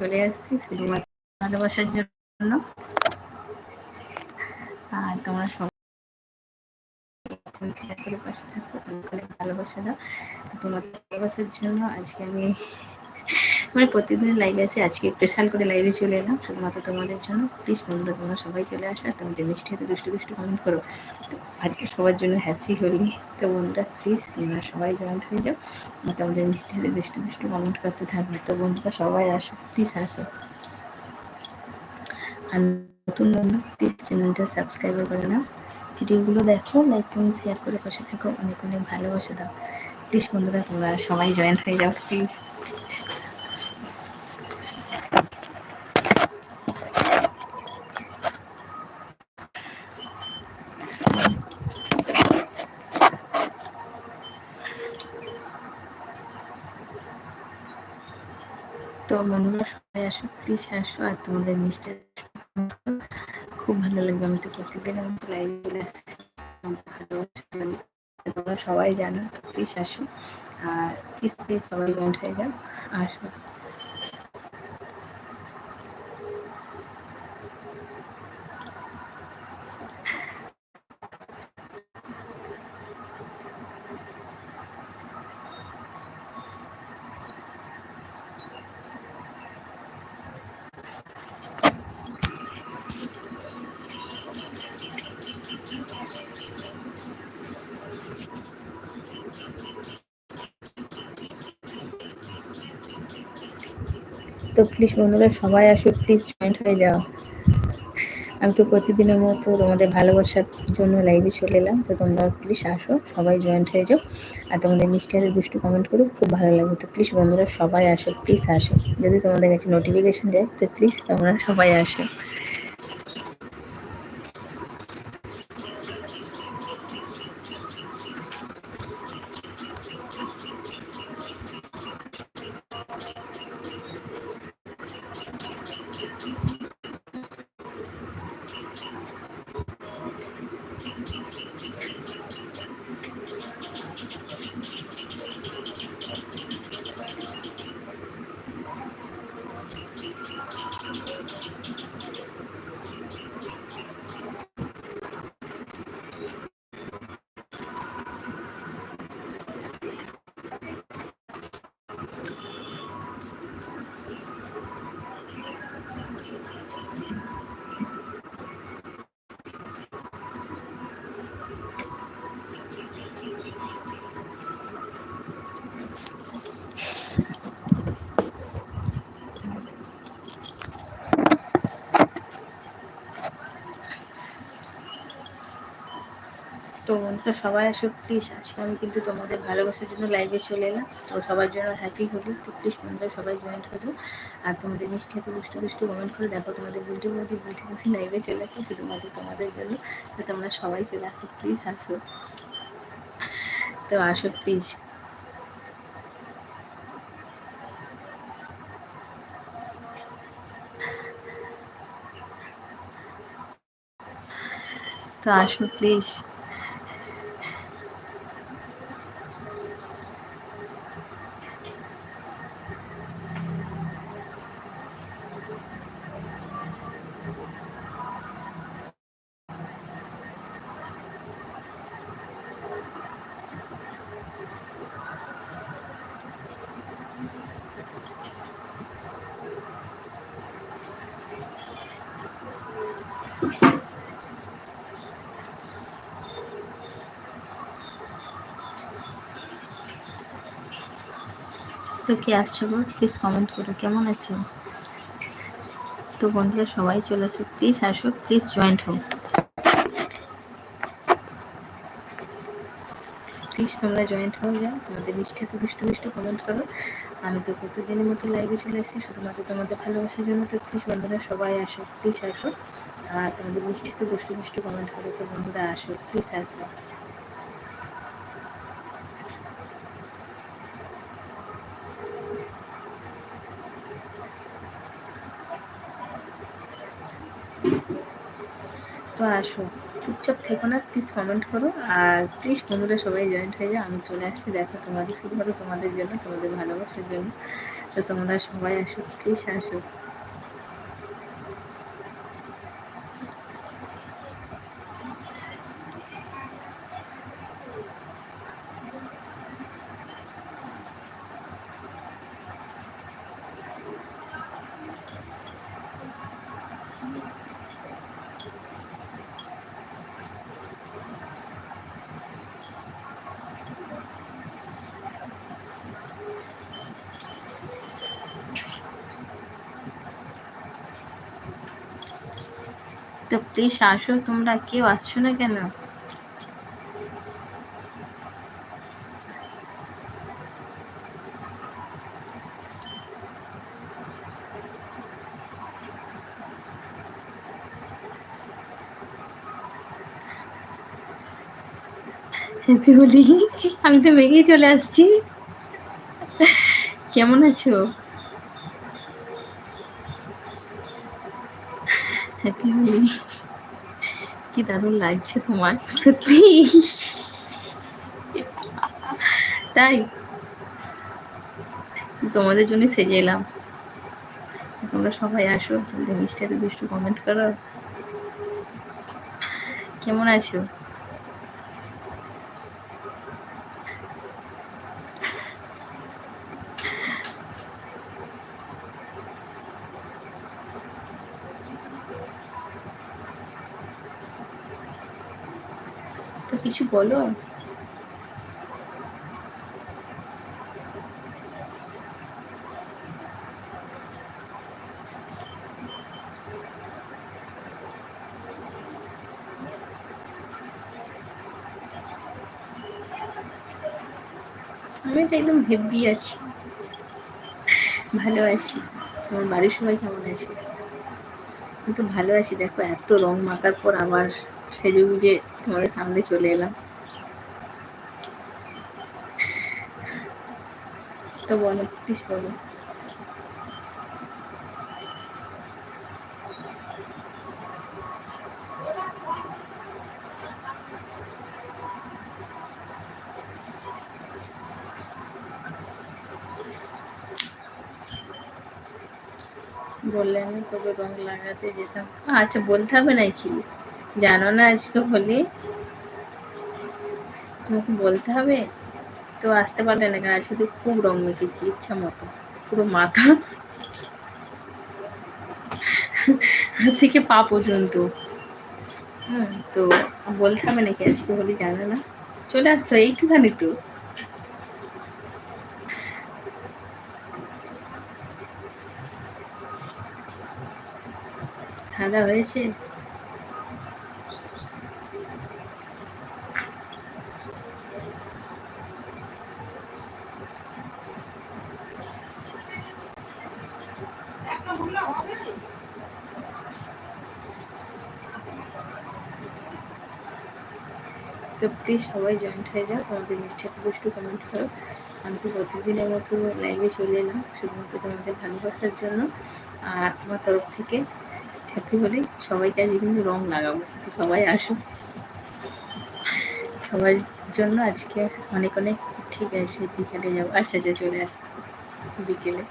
চলে আসছি শুধুমাত্র ভালোবাসার জন্য। আর তোমরা সবাই থাকো ভালোবাসা দাও। তোমার ভালোবাসার জন্য আজকে আমি মানে প্রতিদিন লাইভে আছে, আজকে স্পেশাল করে লাইভে চলে এলাম। শুধুমাত্র তোমাদের জন্য। প্লিজ বন্ধুরা, তোমরা সবাই চলে আসো আর তোমাদের মিষ্টি হাতে দুষ্টু দুষ্টু কমেন্ট করো। তো আজকে সবার জন্য হ্যাপি হলি। তো বন্ধুরা প্লিজ তোমরা সবাই জয়েন্ট হয়ে যাও। তোমাদের মিষ্টি হাতে দুষ্টু দুষ্টু কমেন্ট করতে থাকবে। তো বন্ধুরা, সবাই আসো প্লিজ আসো। আর নতুন বন্ধু প্লিজ চ্যানেলটা সাবস্ক্রাইব করে নাও। ভিডিওগুলো দেখো লাইক কমেন্ট শেয়ার করে পাশে থাকো। অনেক অনেক ভালোবাসা দাও। প্লিজ বন্ধুরা, তোমরা সবাই জয়েন হয়ে যাও প্লিজ তো বন্ধুরা সবাই আসো আর তোমাদের মিস্টার খুব ভালো লাগবে, আমি তো প্রত্যেকদিন আমি লাইভ চলে আসছি। তোমরা সবাই জানো প্লিজ আসো। আর প্লিজ প্লিজ সবাই জয়েন্ট হয়ে যাও। আসো। তো প্লিজ বন্ধুরা, সবাই আসো প্লিজ জয়েন্ট হয়ে যাও। আমি তো প্রতিদিনের মতো তোমাদের ভালোবাসার জন্য লাইভে চলে এলাম, তো তোমরা প্লিজ আসো, সবাই জয়েন্ট হয়ে যাও। আর তোমাদের মিষ্টি হাতে দুষ্টু কমেন্ট করো, খুব ভালো লাগবে। তো প্লিজ বন্ধুরা, সবাই আসো প্লিজ আসো। যদি তোমাদের কাছে নোটিফিকেশন যায়, তো প্লিজ তোমরা সবাই আসো। তো বন্ধুরা, সবাই আসো প্লিজ আজকে আমি কিন্তু তোমাদের ভালোবাসার জন্য লাইভে চলে এলাম। তো সবার জন্য হ্যাপি হলি তো প্লিজ বন্ধুরা, সবাই জয়েন্ট হতো আর তোমাদের মিষ্টি হাতে দুষ্টু দুষ্টু কমেন্ট করে দেখো তোমাদের বুঝতে বুঝতে বুঝে বুঝে লাইভে চলে আসো শুধুমাত্র তোমাদের জন্য। তো তোমরা সবাই চলে আসো প্লিজ আসো। তো আসো প্লিজ তো আসো প্লিজ তো কে আসছো গো? প্লিজ কমেন্ট করো, কেমন আছো? তো বন্ধুরা, সবাই চলে আসো। প্লিজ আসো প্লিজ জয়েন্ট হো প্লিজ তোমরা জয়েন্ট হয়ে যাও। তোমাদের মিষ্টি তো দুষ্টু দুষ্টু কমেন্ট করো। আমি তো প্রতিদিনের মতো লাইভে চলে এসেছি শুধুমাত্র তোমাদের ভালোবাসার জন্য তো প্লিজ বন্ধুরা, সবাই আসো প্লিজ আসো। আর তোমাদের মিষ্টি এত দুষ্টু দুষ্টু কমেন্ট করো, তো বন্ধুরা আসো প্লিজ আসো। তো আসো। চুপচাপ থেকো না প্লিজ কমেন্ট করো। আর প্লিজ বন্ধুরা সবাই জয়েন্ট হয়ে যাও, আমি চলে আসছি। দেখো তোমাদের শুধুমাত্র তোমাদের জন্য, তোমাদের ভালোবাসার জন্য। তো তোমরা সবাই আসো প্লিজ আসো। তো প্লিজ আসো, তোমরা কেউ আসছো না কেন? আমি তো বেগেই চলে আসছি। কেমন আছো হ্যাপি হোলি কি দারুণ লাগছে তোমার, সত্যি। তাই, তোমাদের জন্য সেজে এলাম। তোমরা সবাই আসো, তোমাদের মিষ্টি কমেন্ট করো। কেমন আছো তো কিছু বলো? আমি তো একদম হেভি আছি। ভালো আছি। তোমার বাড়ির সবাই কেমন আছে? আমি তো ভালো আছি। দেখো, এত রং মাখার পর আবার সেজে গুজে তোমাদের সামনে চলে এলাম। তো বলো প্লিজ বলো। বললে আমি তবে রং লাগাতে যেতাম। আচ্ছা বলতে হবে নাকি? জানো না আজকে হোলি? তোমাকে বলতে হবে? তো আসতে পারলে না কেন? আজকে তো খুব রং মেখেছি, ইচ্ছা মতো। পুরো মাথা থেকে পা পর্যন্ত। হুম, তো বলতে হবে নাকি আজকে হোলি জানো না? চলে আসতো এইটুখানি তো। খাওয়া হয়েছে? তো প্লিজ সবাই জয়েন্ট হয়ে যাও। তোমাদের মিষ্টি একটু কমেন্ট করো। আমি তো প্রতিদিনের মতো লাইভে চলে এলাম, শুধুমাত্র তোমাদের ভালোবাসার জন্য। আর আমার তরফ থেকে হ্যাপি হলে সবাইকে আজকে কিন্তু রং লাগাবো। সবাই আসো সবার জন্য আজকে অনেক অনেক ঠিক আছে, বিকেলে যাব। আচ্ছা আচ্ছা চলে আসব। বিকেলে।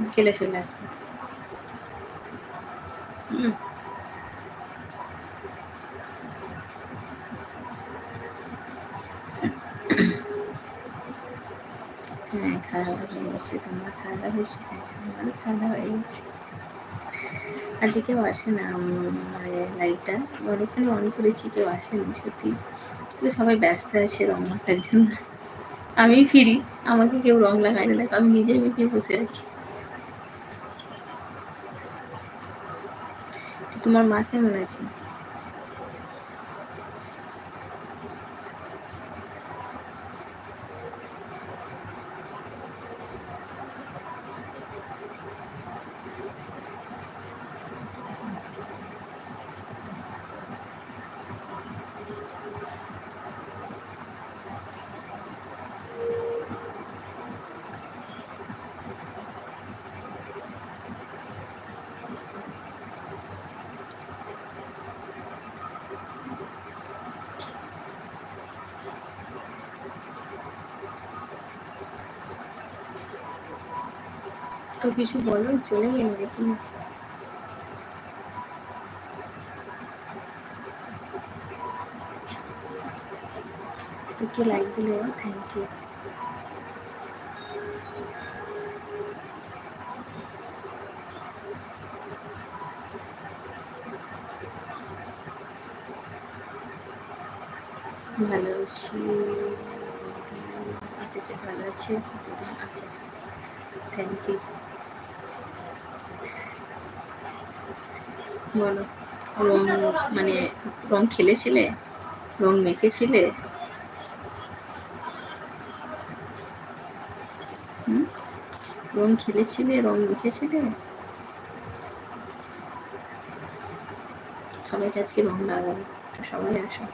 বিকেলে চলে আসব হুম হ্যাঁ খাওয়া হয়ে গেছে তোমার দাওয়া হয়েছে হ্যাঁ গেছে। আজকে কেউ আসে না মানে লাইটটা অনেকখানি অন করেছি, কেউ আসেনি, সত্যি। কিন্তু সবাই ব্যস্ত আছে, রং মাখার জন্য। আমি ফিরি, আমাকে কেউ রং লাগায় না। আমি নিজে মেখে বসে আছি। তোমার মা কেমন আছে? তো কিছু বলো, চলে গেলে দেখি। না তোকে লাইক দিলে থ্যাংক ইউ ভালো আছি। আচ্ছা আচ্ছা ভালো আছে। আচ্ছা আচ্ছা। থ্যাংক ইউ বলো, রং মানে রং খেলেছিলে? রং মেখেছিলে? রং খেলেছিলে, রং মেখেছিলে? সবাইকে আজকে রং লাগাবো সবাই আসো।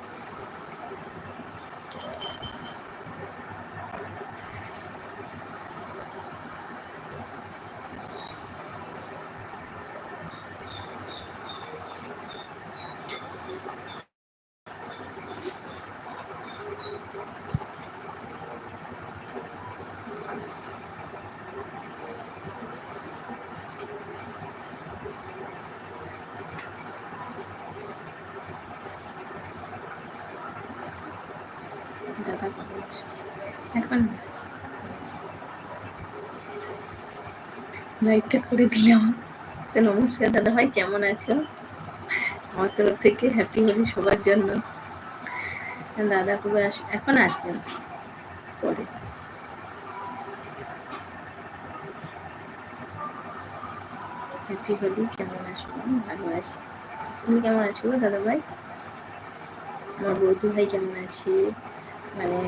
দাদা লাইকটা করে দিলাম। তো নমস্কার দাদা ভাই কেমন আছো? আমার তরফ থেকে হ্যাপি হোলি সবার জন্য। দাদা আস এখন আসবেন পরে। হ্যাপি হোলি, কেমন আমি ভালো আছি। তুমি কেমন আছো দাদা ভাই আমার বৌদি ভাই কেমন আছে? মানে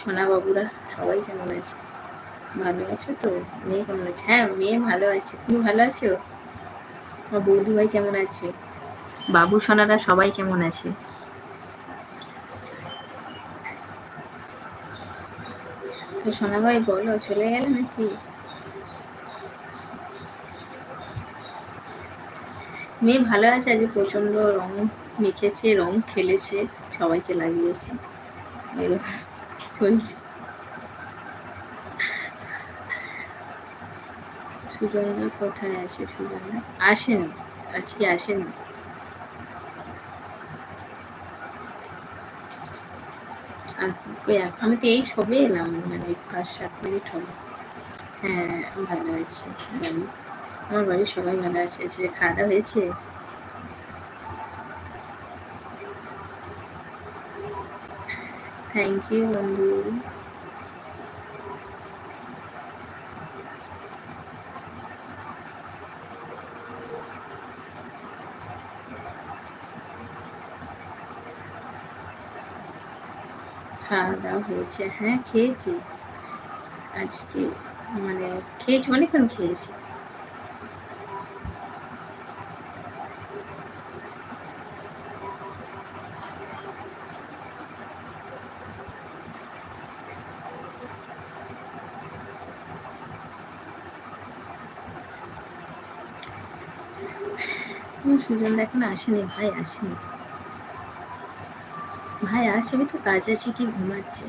সোনা বাবুরা সবাই কেমন আছে? ভালো আছো তো? মেয়ে কেমন আছে? হ্যাঁ মেয়ে ভালো আছে। তুমি ভালো আছো? আমার বৌদি ভাই কেমন আছে? বাবু সোনারা সবাই কেমন আছে? তো সোনা ভাই বলো, চলে গেলে নাকি? মেয়ে ভালো আছে? আজকে প্রচণ্ড রং মেখেছে, রং খেলেছে সবাইকে লাগিয়েছে। চলছে। সুজয়দা কোথায় আছে সুজয়দা আসেন, আজকে আসেন। আমি তো এই সবে এলাম মানে পাঁচ সাত মিনিট হলো হ্যাঁ ভালো আছি। আমার বাড়ির সবাই ভালো আছে। খাওয়া দাওয়া হয়েছে? থ্যাংক ইউ বন্ধু খাওয়া দাওয়া হয়েছে হ্যাঁ খেয়েছি। আজকে মানে খেয়েছি অনেকক্ষণ খেয়েছি। সুজন এখন আসেনি, ভাই আসেনি। ভাই আসবে তো, কাজ আছে কি ঘুমাচ্ছে।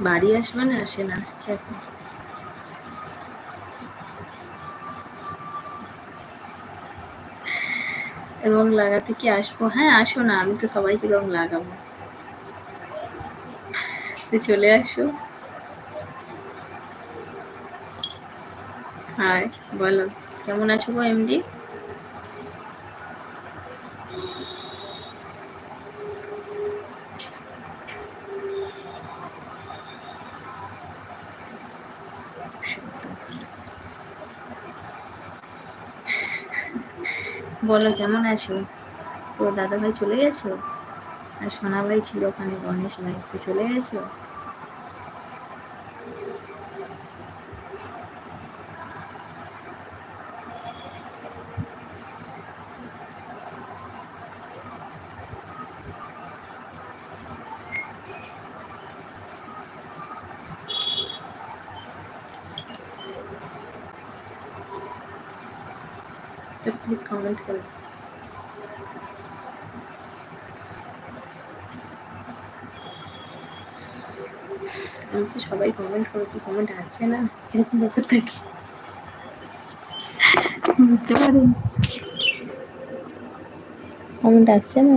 বাড়ি আসবে না আসে না আসছে এখন। রং লাগাতে কি আসব? হ্যাঁ আসো না, আমি তো সবাইকে রং লাগাবো। তো চলে আসো। হাই বলো, কেমন আছো গো এমডি বলো, কেমন আছো? তো দাদা ভাই চলে গেছো? আর সোনা ভাই ছিল ওখানে, গণেশ ভাই, তো চলে গেছো তো প্লিজ কমেন্ট করো আমি তো সবাই কমেন্ট করে কি কমেন্ট আসছে না? এরকম ব্যাপার থাকে বুঝতে পারেন। কমেন্ট আসছে না?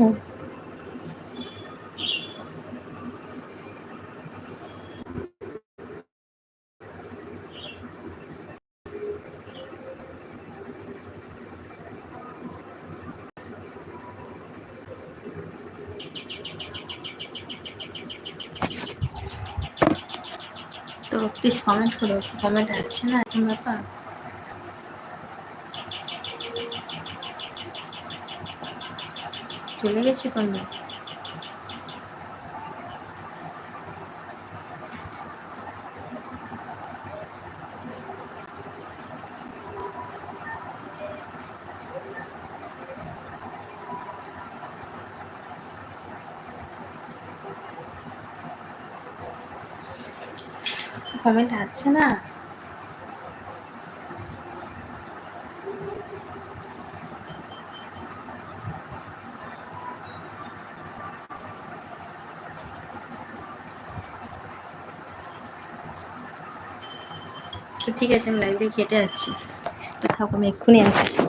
তো প্লিজ কমেন্ট করো কমেন্ট আসছে না এখন ব্যাপার? চলে গেছে তোমরা কমেন্ট আসছে না? ঠিক আছে আমি লাইভে কেটে আসছি। থাকো আমি এক্ষুনি আসছি।